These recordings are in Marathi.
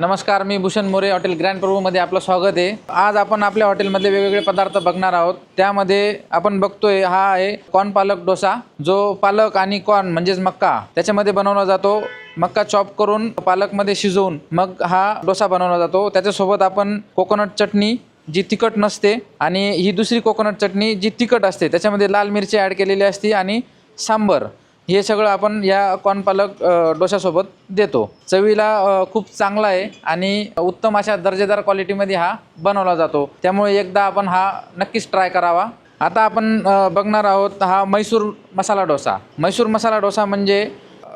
नमस्कार मी भूषण मोरे हॉटेल ग्रँड प्रभूमध्ये आपलं स्वागत आहे. आज आपण आपल्या हॉटेलमधले वेगवेगळे पदार्थ बघणार आहोत. त्यामध्ये आपण बघतोय हा आहे कॉर्न पालक डोसा जो पालक आणि कॉर्न म्हणजेच मक्का त्याच्यामध्ये बनवला जातो. मक्का चॉप करून पालकमध्ये शिजवून मग हा डोसा बनवला जातो. त्याच्यासोबत आपण कोकोनट चटणी जी तिखट नसते आणि ही दुसरी कोकोनट चटणी जी तिखट असते त्याच्यामध्ये लाल मिरची ॲड केलेली असते आणि सांबर. हे सगळं आपण या कॉर्नपालक डोशासोबत देतो. चवीला खूप चांगला आहे आणि उत्तम अशा दर्जेदार क्वालिटीमध्ये हा बनवला जातो. त्यामुळे एकदा आपण हा नक्कीच ट्राय करावा. आता आपण बघणार आहोत हा मैसूर मसाला डोसा. मैसूर मसाला डोसा म्हणजे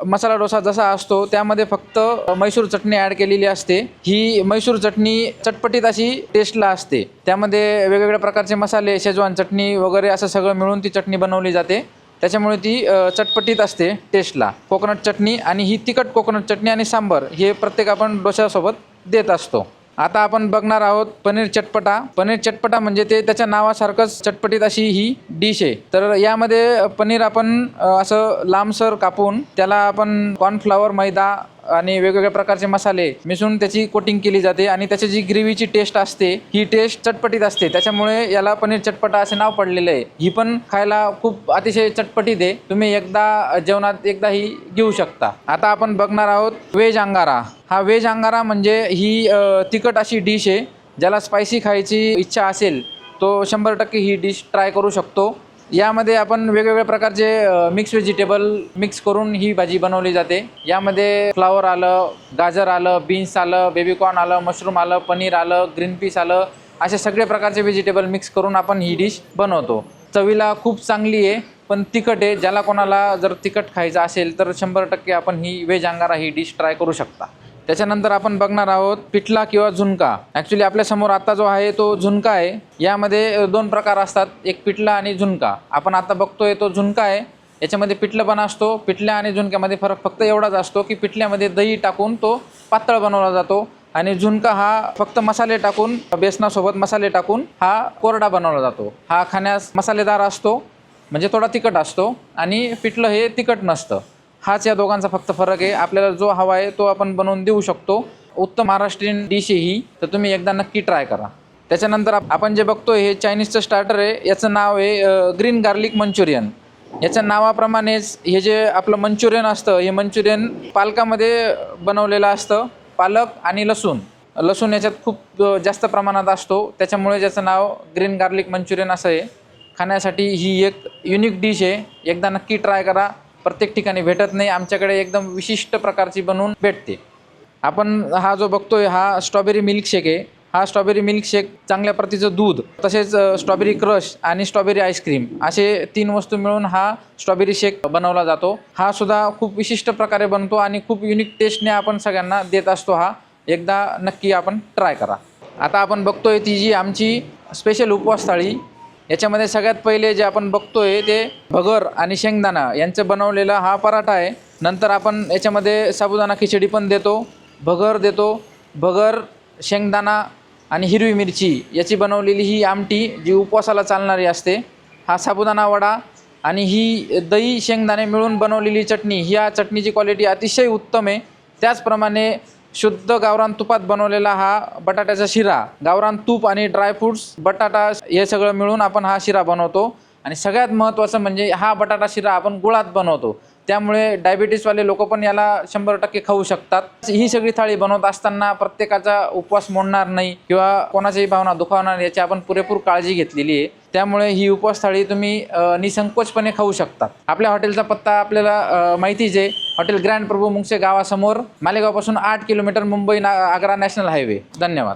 मसाला डोसा जसा असतो त्यामध्ये फक्त मैसूर चटणी ॲड केलेली असते. ही मैसूर चटणी चटपटीत अशी टेस्टला असते. त्यामध्ये वेगवेगळ्या प्रकारचे मसाले शेजवान चटणी वगैरे असं सगळं मिळून ती चटणी बनवली जाते. त्याच्यामुळे ती चटपटीत असते टेस्टला कोकोनट चटणी आणि ही तिखट कोकोनट चटणी आणि सांबर हे प्रत्येक आपण डोश्यासोबत देत असतो. आता आपण बघणार आहोत पनीर चटपटा. पनीर चटपटा म्हणजे ते त्याच्या नावासारखंच चटपटीत अशी ही डिश आहे. तर यामध्ये पनीर आपण असं लांबसर कापून त्याला आपण कॉर्नफ्लावर मैदा आणि वेगवेगळ्या प्रकारचे मसाले मिसळून त्याची कोटिंग केली जाते आणि त्याची जी ग्रेव्हीची टेस्ट असते ही टेस्ट चटपटीत असते. त्याच्यामुळे याला पनीर चटपटा असे नाव पडलेलं आहे. ही पण खायला खूप अतिशय चटपटीत आहे. तुम्ही एकदा जेवणात एकदा ही घेऊ शकता. आता आपण बघणार आहोत वेज अंगारा. हा वेज अंगारा म्हणजे ही तिखट अशी डिश आहे ज्याला स्पायसी खायची इच्छा असेल तो शंभर टक्के ही डिश ट्राय करू शकतो. यामध्ये आपण वेगवेगळ्या प्रकारचे मिक्स व्हेजिटेबल मिक्स करून ही भाजी बनवली जाते. यामध्ये फ्लावर आलं गाजर आलं बीन्स आलं बेबीकॉर्न आलं मशरूम आलं पनीर आलं ग्रीन पीस आलं अशा सगळे प्रकारचे व्हेजिटेबल मिक्स करून आपण ही डिश बनवतो. चवीला खूप चांगली आहे पण तिखट आहे. ज्याला कोणाला जर तिखट खायचं असेल तर शंभर टक्के आपण ही वेज अंगारा ही डिश ट्राय करू शकता. त्याच्यानंतर आपण बघणार आहोत पिठला किंवा झुणका. ॲक्च्युली आपल्यासमोर आता जो आहे तो झुणका आहे. यामध्ये दोन प्रकार असतात. एक पिठला आणि झुणका. आपण आता बघतोय तो झुणका आहे. याच्यामध्ये पिठलं पण असतो. पिठल्या आणि झुणक्यामध्ये फरक फक्त एवढाच असतो की पिठल्यामध्ये दही टाकून तो पातळ बनवला जातो. आणि झुणका हा फक्त मसाले टाकून बेसनासोबत मसाले टाकून हा कोरडा बनवला जातो. हा खाण्यास मसालेदार असतो. म्हणजे थोडा तिखट असतो. आणि पिठलं हे तिखट नसतं. हाच या दोघांचा फक्त फरक आहे. आपल्याला जो हवा आहे तो आपण बनवून देऊ शकतो. उत्तम महाराष्ट्रीयन डिश आहे ही. तर तुम्ही एकदा नक्की ट्राय करा. त्याच्यानंतर आप- आपण जे बघतो हे चायनीजचं स्टार्टर आहे. याचं नाव आहे ग्रीन गार्लिक मंचुरियन याच्या नावाप्रमाणेच हे जे आपलं मंचुरियन असतं हे मंचुरियन पालकामध्ये बनवलेलं असतं. पालक आणि लसूण. लसूण याच्यात खूप जास्त प्रमाणात असतो. त्याच्यामुळे ज्याचं नाव ग्रीन गार्लिक मंचुरियन असं आहे. खाण्यासाठी ही एक युनिक डिश आहे. एकदा नक्की ट्राय करा. प्रत्येक ठिकाणी भेटत नाही आमच्याकडे एकदम विशिष्ट प्रकारची बनवून भेटते. आपण हा जो बघतोय हा स्ट्रॉबेरी मिल्कशेक आहे. हा स्ट्रॉबेरी मिल्कशेक चांगल्या प्रतीचं दूध तसेच स्ट्रॉबेरी क्रश आणि स्ट्रॉबेरी आईस्क्रीम असे तीन वस्तू मिळून हा स्ट्रॉबेरी शेक बनवला जातो. हा सुद्धा खूप विशिष्ट प्रकारे बनतो आणि खूप युनिक टेस्टने आपण सगळ्यांना देत असतो हा. एकदा नक्की आपण ट्राय करा. आता आपण बघतोय ती जी आमची स्पेशल उपवास याच्यामध्ये सगळ्यात पहिले जे आपण बघतोय ते भगर आणि शेंगदाणा यांचं बनवलेला हा पराठा आहे. नंतर आपण याच्यामध्ये साबुदाणा खिचडी पण देतो भगर देतो भगर शेंगदाणा आणि हिरवी मिरची याची बनवलेली ही आमटी जी उपवासाला चालणारी असते. हा साबुदाणा वडा आणि ही दही शेंगदाणे मिळून बनवलेली चटणी ह्या चटणीची क्वालिटी अतिशय उत्तम आहे. त्याचप्रमाणे शुद्ध गावरान तुपात बनवलेला हा बटाट्याचा शिरा. गावरान तूप आणि ड्रायफ्रुट्स बटाटा हे सगळं मिळून आपण हा शिरा बनवतो. आणि सगळ्यात महत्त्वाचं म्हणजे हा बटाटा शिरा आपण गुळात बनवतो. त्यामुळे डायबिटीसवाले लोक पण याला शंभर टक्के खाऊ शकतात. ही सगळी थाळी बनवत असताना प्रत्येकाचा उपवास मोडणार नाही किंवा कोणाच्याही भावना दुखावणार नाही याची आपण पुरेपूर काळजी घेतलेली आहे. त्यामुळे ही उपवास थाळी तुम्ही निसंकोचपणे खाऊ शकतात. आपल्या हॉटेलचा पत्ता आपल्याला माहितीच आहे. हॉटेल ग्रँड प्रभू मुंगसे गावासमोर मालेगावपासून आठ किलोमीटर मुंबई ना आग्रा नॅशनल हायवे. धन्यवाद.